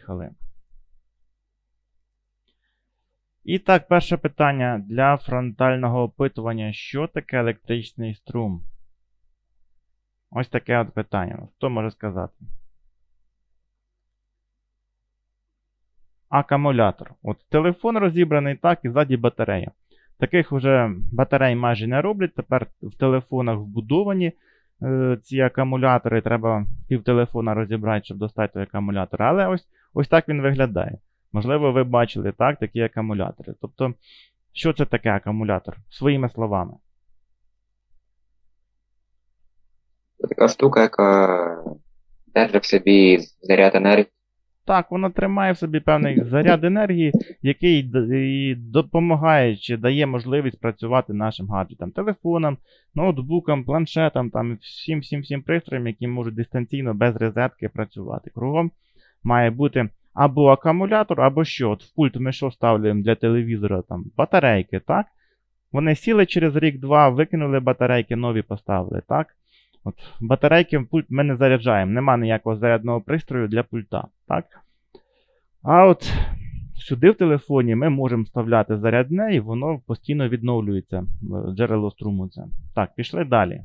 Поїхали. І так, перше питання для фронтального опитування: що таке електричний струм? Ось таке от питання. Хто може сказати? Акумулятор. От телефон розібраний так і ззаді батарея. Таких вже батарей майже не роблять. Тепер в телефонах вбудовані е, ці акумулятори. Треба пів телефона розібрати, щоб достати акумулятор. Але ось, ось так він виглядає. Можливо, ви бачили так, такі акумулятори. Тобто, що це таке акумулятор? Своїми словами. Це така штука, яка держить в собі заряд енергії. Так, вона тримає в собі певний заряд енергії, який і допомагає чи дає можливість працювати нашим гаджетам, телефонам, ноутбукам, планшетам, там всім всім всім пристроям, які можуть дистанційно без розетки працювати. Кругом має бути або акумулятор, або що. От в пульт ми що ставляємо для телевізора? Там батарейки, так? Вони сіли через рік-два, викинули батарейки, нові поставили, так? От батарейки в пульт ми не заряджаємо, нема ніякого зарядного пристрою для пульта. Так? А от сюди в телефоні ми можемо вставляти зарядне, і воно постійно відновлюється, е, джерело струму. Це. Так, пішли далі.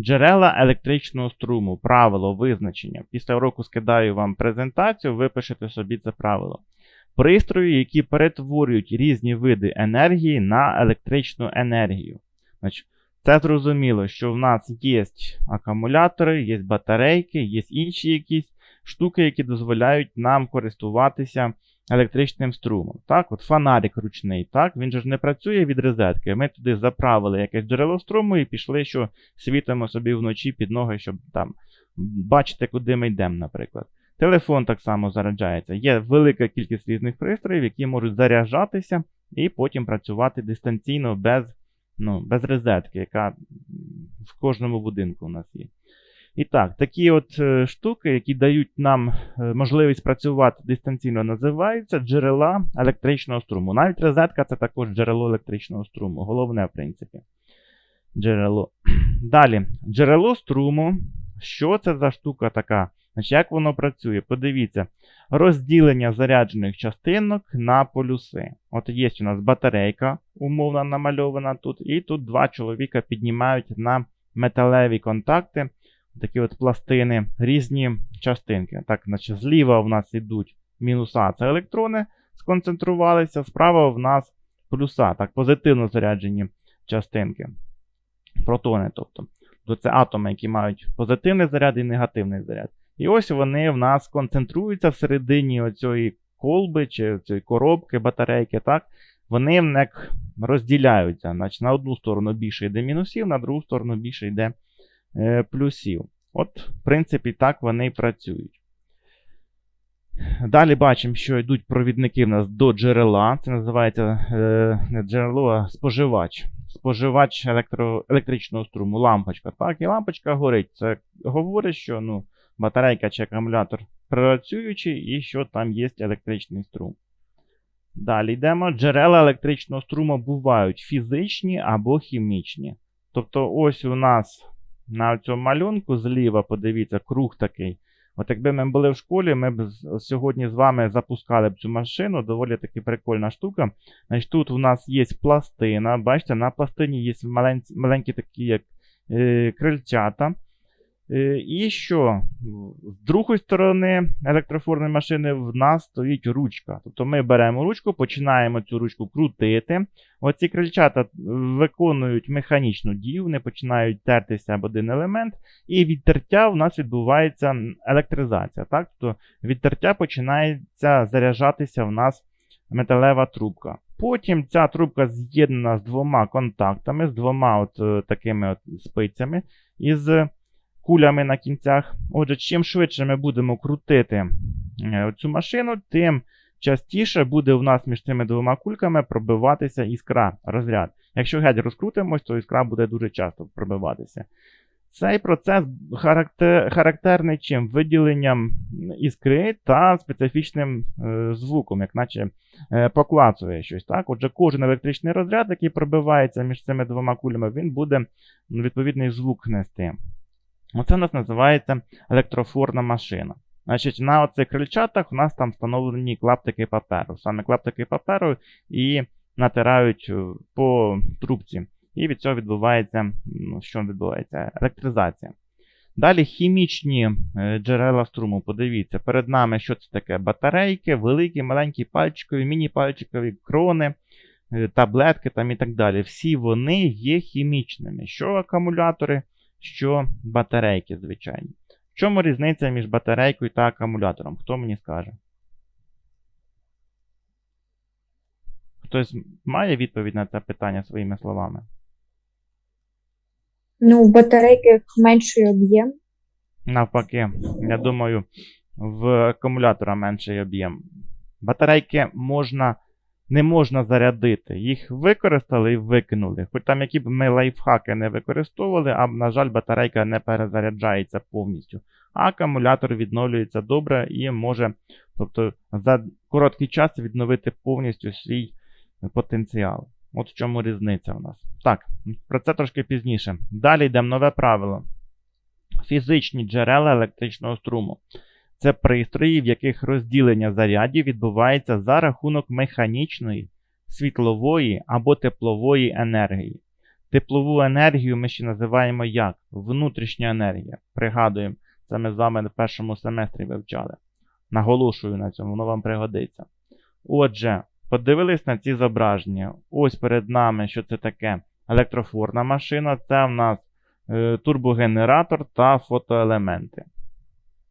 Джерела електричного струму. Правило визначення. Після уроку скидаю вам презентацію, ви пишете собі це правило. Пристрої, які перетворюють різні види енергії на електричну енергію. Це зрозуміло, що в нас є акумулятори, є батарейки, є інші якісь штуки, які дозволяють нам користуватися електричним струмом. Так, от фонарик ручний, так, він же ж не працює від розетки. Ми туди заправили якесь джерело струму і пішли, що світимо собі вночі під ноги, щоб там бачити, куди ми йдемо, наприклад. Телефон так само заряджається. Є велика кількість різних пристроїв, які можуть заряджатися і потім працювати дистанційно без ну, без розетки, яка в кожному будинку у нас є. І так, такі от е, штуки, які дають нам е, можливість працювати дистанційно, називаються джерела електричного струму. Навіть розетка це також джерело електричного струму. Головне, в принципі. Джерело. Далі, джерело струму. Що це за штука така? Значить, як воно працює? Подивіться, розділення заряджених частинок на полюси. От є у нас батарейка, умовно намальована тут, і тут два чоловіка піднімають на металеві контакти, такі от пластини, різні частинки. Так, значить, зліва в нас йдуть мінуса, це електрони сконцентрувалися, справа в нас плюса, так, позитивно заряджені частинки. Протони, тобто. То це атоми, які мають позитивний заряд і негативний заряд. І ось вони в нас концентруються всередині оцієї колби чи цієї коробки, батарейки, так? Вони розділяються. Значить, на одну сторону більше йде мінусів, на другу сторону більше йде плюсів. От, в принципі, так вони і працюють. Далі бачимо, що йдуть провідники в нас до джерела. Це називається е, не джерело, а споживач. Споживач електро, електричного струму, лампочка. Так, і лампочка горить. Це говорить, що ну, батарейка чи акумулятор працюючий і що там є електричний струм. Далі йдемо. Джерела електричного струму бувають фізичні або хімічні. Тобто, ось у нас на цьому малюнку зліва, подивіться, круг такий. От якби ми були в школі, ми б сьогодні з вами запускали б цю машину, доволі таки прикольна штука. Значить, тут у нас є пластина. Бачите, на пластині є маленькі, такі як е, крильчата. Е, і що? З другої сторони електрофорної машини в нас стоїть ручка. Тобто ми беремо ручку, починаємо цю ручку крутити. Оці крильчата виконують механічну дію, вони починають тертися об один елемент, і від тертя в нас відбувається електризація. Так? Тобто від тертя починається заряджатися в нас металева трубка. Потім ця трубка з'єднана з двома контактами, з двома от, е, такими от спицями із кулями на кінцях. Отже, чим швидше ми будемо крутити е, цю машину, тим частіше буде у нас між цими двома кульками пробиватися іскра, розряд. Якщо геть розкрутимось, то іскра буде дуже часто пробиватися. Цей процес характер, характерний чим? Виділенням іскри та специфічним е, звуком, як наче е, поклацує щось. Так? Отже, кожен електричний розряд, який пробивається між цими двома кулями, він буде відповідний звук нести. Оце у нас називається електрофорна машина. Значить, на оцих крильчатах у нас там встановлені клаптики паперу. Саме клаптики паперу і натирають е, по трубці. І від цього відбувається, ну, що відбувається? Електризація. Далі хімічні е, джерела струму. Подивіться, перед нами що це таке? Батарейки, великі, маленькі пальчикові, міні-пальчикові крони, е, таблетки там і так далі. Всі вони є хімічними. Що акумулятори, що батарейки, звичайні. В чому різниця між батарейкою та акумулятором? Хто мені скаже? Хтось має відповідь на це питання своїми словами? Ну, в батарейки менший об'єм. Навпаки, я думаю, в акумулятора менший об'єм. Батарейки можна, не можна зарядити. Їх використали і викинули. Хоч там які б ми лайфхаки не використовували, а, на жаль, батарейка не перезаряджається повністю. А акумулятор відновлюється добре і може, тобто, за короткий час відновити повністю свій потенціал. От в чому різниця у нас. Так, про це трошки пізніше. Далі йдемо нове правило. Фізичні джерела електричного струму. Це пристрої, в яких розділення зарядів відбувається за рахунок механічної, світлової або теплової енергії. Теплову енергію ми ще називаємо як? Внутрішня енергія. Пригадуємо, це ми з вами в першому семестрі вивчали. Наголошую на цьому, воно вам пригодиться. Отже, подивились на ці зображення. Ось перед нами, що це таке електрофорна машина. Це в нас е, турбогенератор та фотоелементи.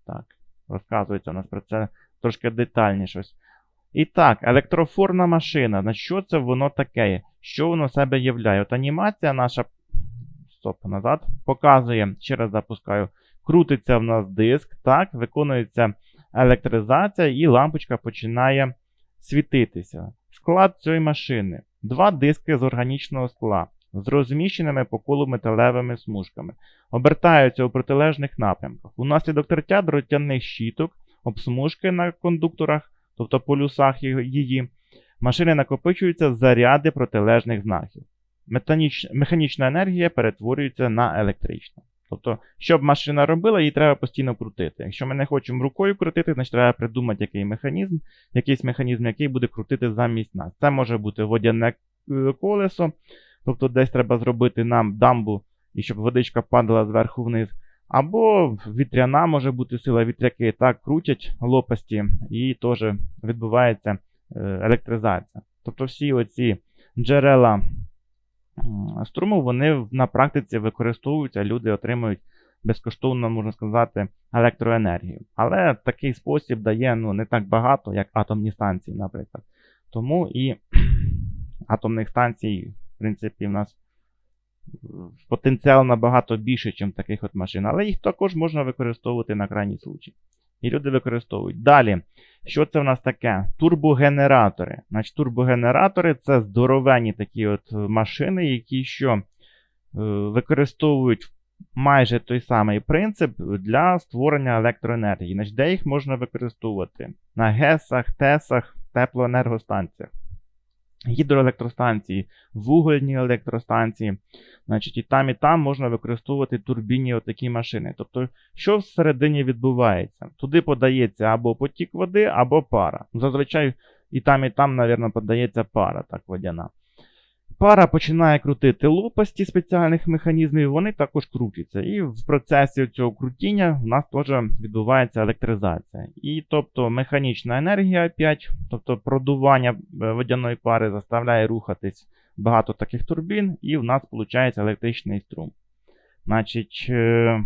Так, розказується у нас про це трошки детальніше. І так, електрофорна машина. На що це воно таке? Що воно себе являє? От анімація наша. Стоп, назад. Показує, ще раз запускаю. Крутиться в нас диск, так, виконується електризація, і лампочка починає світитися. Склад цієї машини. Два диски з органічного скла з розміщеними по колу металевими смужками. Обертаються у протилежних напрямках. Унаслідок тертя дротяних щіток, обсмужки на кондукторах, тобто полюсах її, машини накопичуються заряди протилежних знаків. Метаніч... Механічна енергія перетворюється на електричну. Тобто, щоб машина робила, її треба постійно крутити. Якщо ми не хочемо рукою крутити, значить треба придумати який механізм, якийсь механізм, який буде крутити замість нас. Це може бути водяне е, колесо, тобто десь треба зробити нам дамбу, і щоб водичка падала зверху вниз. Або вітряна може бути сила вітряки, так крутять лопасті, і теж відбувається е, електризація. Тобто всі оці джерела струму вони на практиці використовуються, люди отримують безкоштовно, можна сказати, електроенергію. Але такий спосіб дає ну, не так багато, як атомні станції, наприклад. Тому і атомних станцій, в принципі, в нас потенціал набагато більше, ніж таких от машин. Але їх також можна використовувати на крайній случай. І люди використовують. Далі, що це в нас таке? Турбогенератори. Значить, турбогенератори це здоровенні такі от машини, які що е, використовують майже той самий принцип для створення електроенергії. Значить, Де їх можна використовувати? На ГЕСах, ТЕСах, теплоенергостанціях гідроелектростанції, вугольні електростанції. Значить, І там, і там можна використовувати турбінні отакі машини. Тобто, що всередині відбувається? Туди подається або потік води, або пара. Зазвичай і там, і там, мабуть, подається пара, так водяна. Пара починає крутити лопасті спеціальних механізмів, вони також крутяться. І в процесі цього крутіння в нас теж відбувається електризація. І тобто механічна енергія опять, тобто продування е, водяної пари заставляє рухатись багато таких турбін, і в нас виходить електричний струм. Значить, е,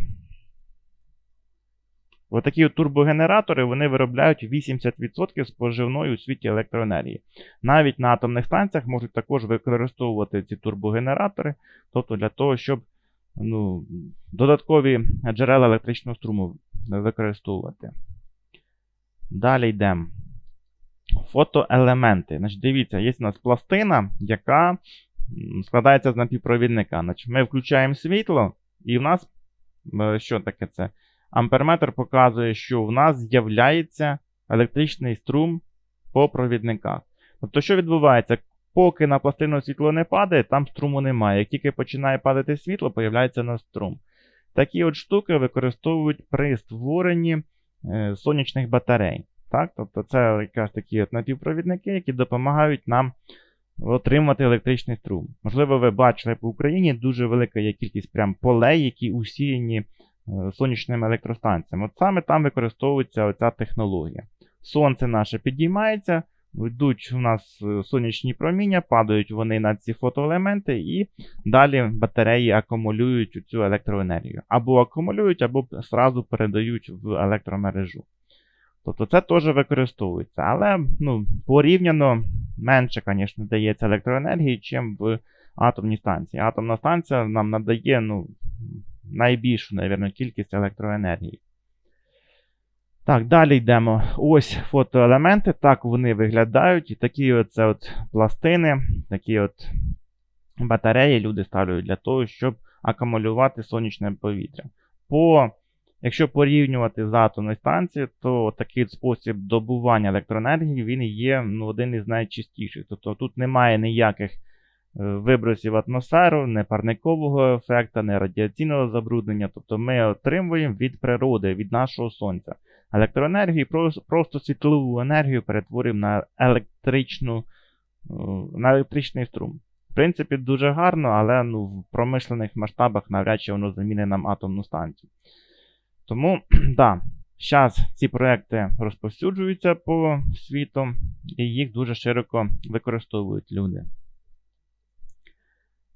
Отакі от турбогенератори вони виробляють 80% споживної у світі електроенергії. Навіть на атомних станціях можуть також використовувати ці турбогенератори, тобто для того, щоб ну, додаткові джерела електричного струму використовувати. Далі йдемо. Фотоелементи. Значить, Дивіться, є у нас пластина, яка складається з напівпровідника. Значить, Ми включаємо світло, і в нас е, що таке це? Амперметр показує, що в нас з'являється електричний струм по провідниках. Тобто, що відбувається? Поки на пластину світло не падає, там струму немає. Як тільки починає падати світло, появляється на струм. Такі от штуки використовують при створенні е, сонячних батарей. Так? Тобто це якраз такі от напівпровідники, які допомагають нам отримати електричний струм. Можливо, ви бачили по Україні дуже велика є кількість прям полей, які усіяні сонячними електростанціями. От саме там використовується оця технологія. Сонце наше підіймається, йдуть у нас е, сонячні проміння, падають вони на ці фотоелементи, і далі батареї акумулюють цю електроенергію. Або акумулюють, або зразу передають в електромережу. Тобто це теж використовується. Але ну, порівняно менше, звісно, дається електроенергії, чим в атомній станції. Атомна станція нам надає ну, найбільшу, мабуть, кількість електроенергії. Так, далі йдемо. Ось фотоелементи. Так вони виглядають. І такі от, це от пластини, такі от батареї люди ставлять для того, щоб акумулювати сонячне повітря. По, якщо порівнювати з атомною станцією, то такий спосіб добування електроенергії він є ну, один із найчастіших. Тобто тут немає ніяких вибросів в атмосферу, не парникового ефекту, не радіаційного забруднення. Тобто ми отримуємо від природи, від нашого сонця. Електроенергію, просто, світлову енергію перетворюємо на електричну, е, на електричний струм. В принципі, дуже гарно, але ну, в промишлених масштабах навряд чи воно замінить нам атомну станцію. Тому, да, зараз ці проекти розповсюджуються по світу, і їх дуже широко використовують люди.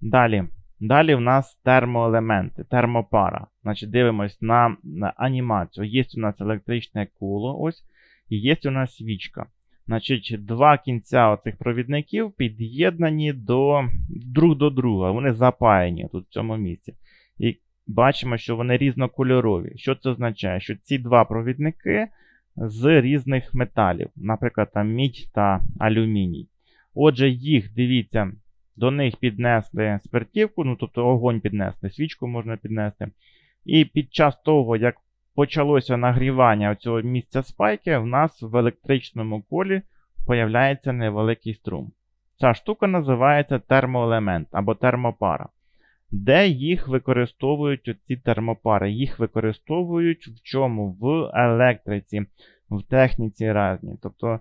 Далі. Далі в нас термоелементи, термопара. Значить, дивимось на, на анімацію. Є у нас електричне коло, ось, і є у нас свічка. Значить, два кінця оцих провідників під'єднані до, друг до друга. Вони запаяні тут в цьому місці. І бачимо, що вони різнокольорові. Що це означає? Що ці два провідники з різних металів, наприклад, там мідь та алюміній. Отже, їх, дивіться, до них піднесли спиртівку, ну тобто огонь піднесли, свічку можна піднести. І під час того, як почалося нагрівання цього місця спайки, в нас в електричному колі появляється невеликий струм. Ця штука називається термоелемент або термопара. Де їх використовують ці термопари? Їх використовують в чому? В електриці, в техніці різні. Тобто,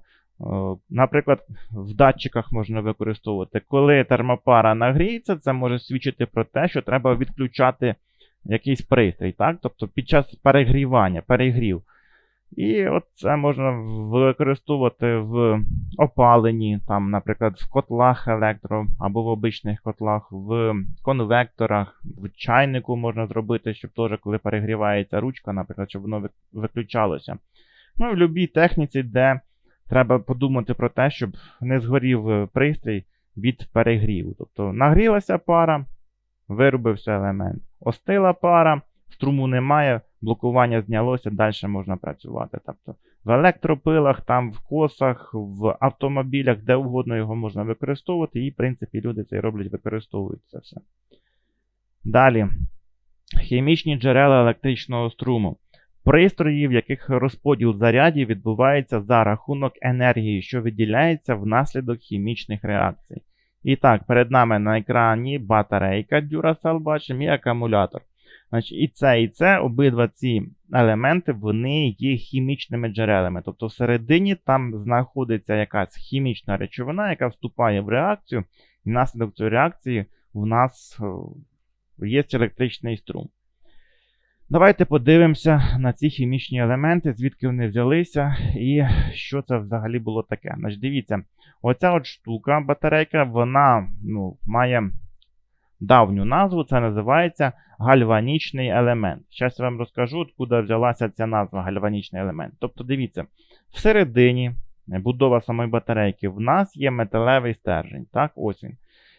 наприклад, в датчиках можна використовувати. Коли термопара нагріється, це може свідчити про те, що треба відключати якийсь пристрій. так? Тобто під час перегрівання, перегрів. І от це можна використовувати в опаленні, там, наприклад, в котлах електро або в обичних котлах, в конвекторах, в чайнику можна зробити, щоб теж, коли перегрівається ручка, наприклад, щоб воно виключалося. Ну і в будь-якій техніці, де треба подумати про те, щоб не згорів пристрій від перегріву. Тобто нагрілася пара, виробився елемент. Остила пара, струму немає, блокування знялося, далі можна працювати. Тобто в електропилах, там в косах, в автомобілях, де угодно його можна використовувати, і, в принципі, люди це роблять, використовують це все. Далі. Хімічні джерела електричного струму. Пристрої, в яких розподіл зарядів відбувається за рахунок енергії, що виділяється внаслідок хімічних реакцій. І так, перед нами на екрані батарейка Duracell бачимо і акумулятор. Значить, І це, і це, обидва ці елементи вони є хімічними джерелами. Тобто всередині там знаходиться якась хімічна речовина, яка вступає в реакцію, і внаслідок цієї реакції в нас є електричний струм. Давайте подивимося на ці хімічні елементи, звідки вони взялися, і що це взагалі було таке. Значить, Дивіться, оця от штука, батарейка, вона ну, має давню назву, це називається гальванічний елемент. Зараз я вам розкажу, откуда взялася ця назва гальванічний елемент. Тобто, дивіться, всередині будова самої батарейки в нас є металевий стержень. так, ось він.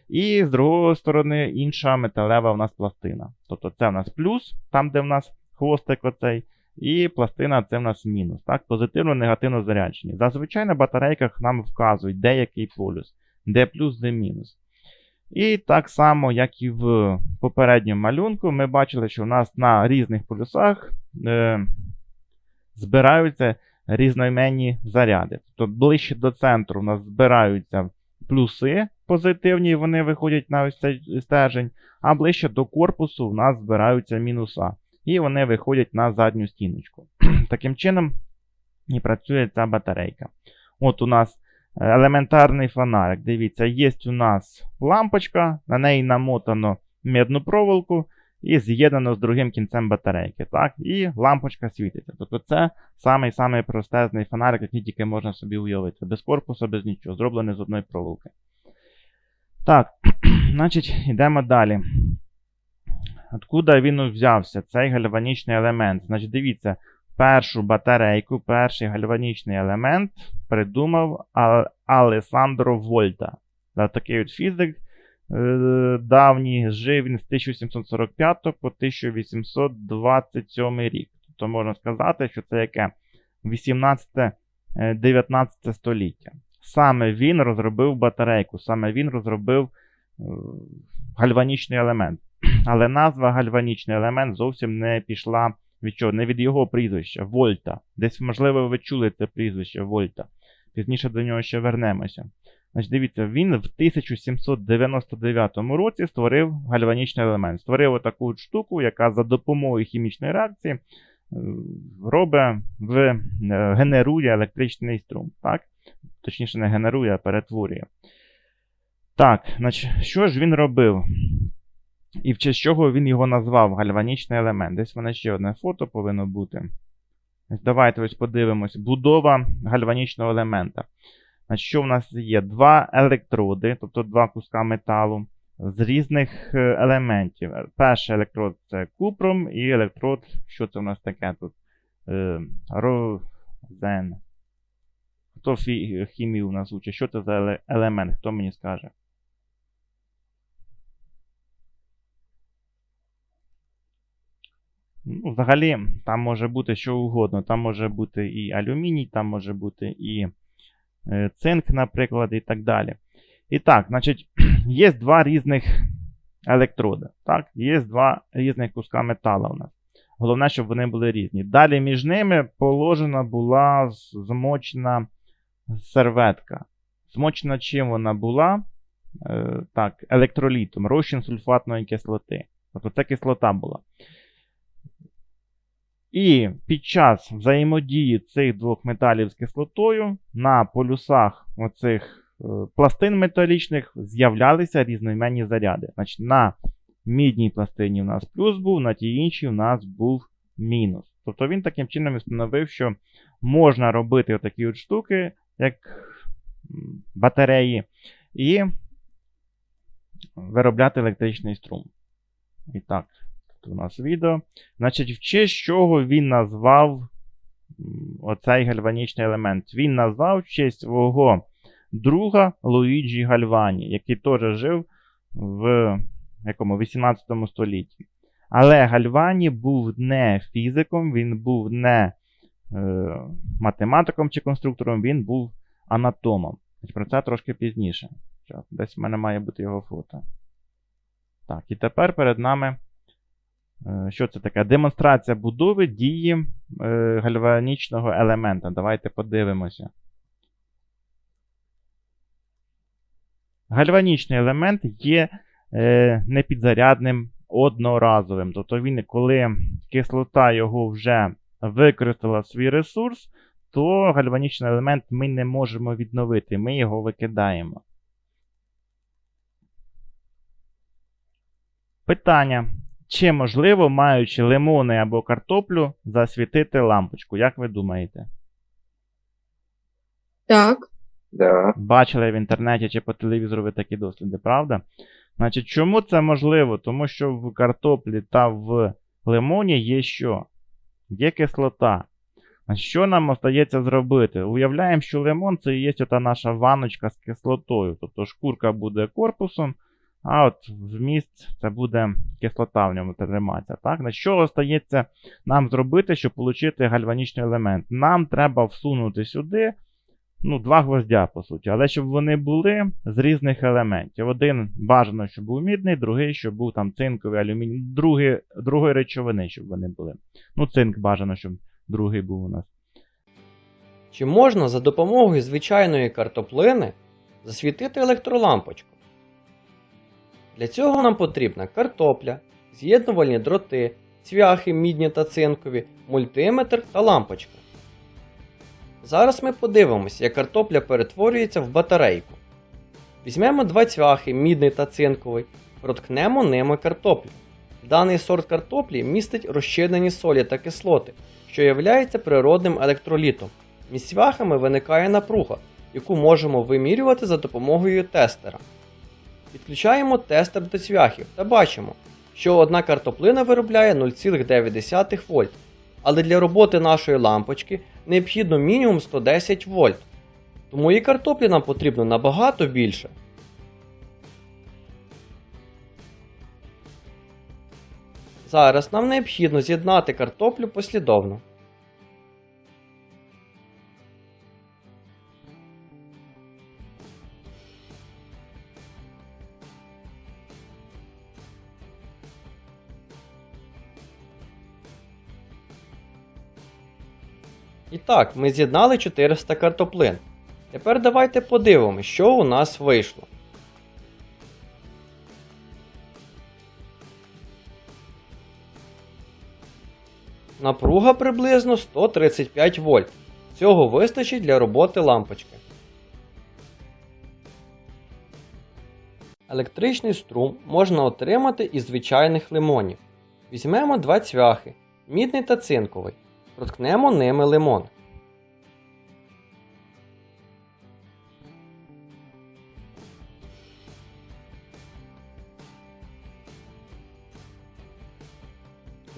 І з другої сторони, інша металева в нас пластина. Тобто це в нас плюс, там, де в нас хвостик оцей, і пластина це в нас мінус. так, Позитивно, негативно заряджені. Зазвичай на батарейках нам вказують, де який полюс, де плюс, де мінус. І так само, як і в попередньому малюнку, ми бачили, що у нас на різних полюсах е, збираються різноіменні заряди. Тобто ближче до центру у нас збираються плюси позитивні, вони виходять на ось цей стержень, а ближче до корпусу у нас збираються мінуса. І вони виходять на задню стіночку. таким чином і працює ця батарейка. От у нас е, елементарний фонарик. Дивіться, є у нас лампочка, на неї намотано медну проволоку і з'єднано з другим кінцем батарейки. Так? І лампочка світиться. Тобто це самий-самий простезний фонарик, який тільки можна собі уявити. Без корпусу, без нічого, зроблений з одної проволоки. Так, значить, йдемо далі. Откуда він взявся, цей гальванічний елемент? Значить, дивіться, першу батарейку, перший гальванічний елемент придумав Алесандро Вольта. Такий от фізик е, давній, жив він з 1745 по 1827 рік. Тобто можна сказати, що це яке 18-19 століття. Саме він розробив батарейку, саме він розробив е, гальванічний елемент. Але назва гальванічний елемент зовсім не пішла від чого? Не від його прізвища, Вольта. Десь, можливо, ви чули це прізвище Вольта. Пізніше до нього ще вернемося. Значить, дивіться, він в 1799 році створив гальванічний елемент. Створив отаку штуку, яка за допомогою хімічної реакції е, робить, е, генерує електричний струм. Так? Точніше, не генерує, а перетворює. Так, що ж він робив? І в честь чого він його назвав гальванічний елемент. Десь в мене ще одне фото повинно бути. Давайте ось подивимось. Будова гальванічного елемента. Значить, що в нас є? Два електроди, тобто два куска металу з різних е, елементів. Перший електрод це купром, і електрод, що це у нас таке тут? Е, Розен. Хто фі- хімію у нас учить? Що це за елемент? Хто мені скаже? Ну, взагалі, там може бути що угодно. Там може бути і алюміній, там може бути і е, цинк, наприклад, і так далі. І так, значить, є два різних електроди. Так? Є два різних куска металу у нас. Головне, щоб вони були різні. Далі між ними положена була змочена серветка. Змочена чим вона була? Е, так, електролітом, розчин сульфатної кислоти. Тобто це кислота була. І під час взаємодії цих двох металів з кислотою на полюсах оцих е, пластин металічних з'являлися різноіменні заряди. Значить, на мідній пластині у нас плюс був, на тій іншій у нас був мінус. Тобто він таким чином встановив, що можна робити отакі от штуки, як батареї, і виробляти електричний струм. І так, тут у нас відео. Значить, в честь чого він назвав оцей гальванічний елемент? Він назвав в честь свого друга Луїджі Гальвані, який теж жив в якому 18 столітті. Але Гальвані був не фізиком, він був не математиком чи конструктором, він був анатомом. Про це трошки пізніше. Десь в мене має бути його фото. Так, і тепер перед нами. Е, Що це таке? Демонстрація будови дії е, гальванічного елемента. Давайте подивимося. Гальванічний елемент є е, непідзарядним одноразовим. Тобто він, коли кислота його вже використала свій ресурс, то гальванічний елемент ми не можемо відновити, ми його викидаємо. Питання. Чи можливо, маючи лимони або картоплю, засвітити лампочку? Як ви думаєте? Так. Да. Бачили в інтернеті чи по телевізору ви такі досліди, правда? Значить, чому це можливо? Тому що в картоплі та в лимоні є що? Є кислота. Що нам остається зробити? Уявляємо, що лимон це і є ота наша ваночка з кислотою. Тобто шкурка буде корпусом, а от вміст це буде кислота в ньому триматися. Так? На Що остається нам зробити, щоб отримати гальванічний елемент? Нам треба всунути сюди ну, два гвоздя, по суті. Але щоб вони були з різних елементів. Один бажано, щоб був мідний, другий, щоб був там цинковий, алюміній, другий, другої речовини, щоб вони були. Ну, цинк бажано, щоб другий був у нас. Чи можна за допомогою звичайної картоплини засвітити електролампочку? Для цього нам потрібна картопля, з'єднувальні дроти, цвяхи мідні та цинкові, мультиметр та лампочка. Зараз ми подивимося, як картопля перетворюється в батарейку. Візьмемо два цвяхи, мідний та цинковий, проткнемо ними картоплю. Даний сорт картоплі містить розчинені солі та кислоти, що являється природним електролітом. Між цвяхами виникає напруга, яку можемо вимірювати за допомогою тестера. Підключаємо тестер до цвяхів та бачимо, що одна картоплина виробляє 0,9 вольт, але для роботи нашої лампочки необхідно мінімум 110 вольт. Тому і картоплі нам потрібно набагато більше. Зараз нам необхідно з'єднати картоплю послідовно. Так, ми з'єднали 400 картоплин. Тепер давайте подивимось, що у нас вийшло. Напруга приблизно 135 вольт. Цього вистачить для роботи лампочки. Електричний струм можна отримати із звичайних лимонів. Візьмемо два цвяхи, мідний та цинковий. Проткнемо ними лимон.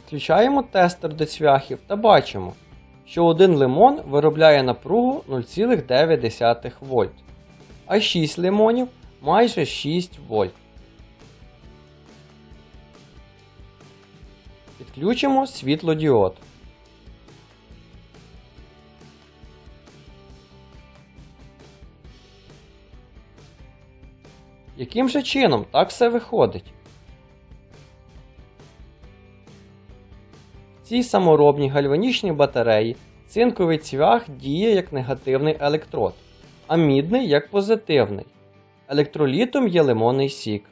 Підключаємо тестер до цвяхів та бачимо, що один лимон виробляє напругу 0,9 вольт, а 6 лимонів майже 6 вольт. Підключимо світлодіод. Яким же чином так все виходить? В цій гальванічні батареї цинковий цвях діє як негативний електрод, а мідний як позитивний. Електролітом є лимонний сік.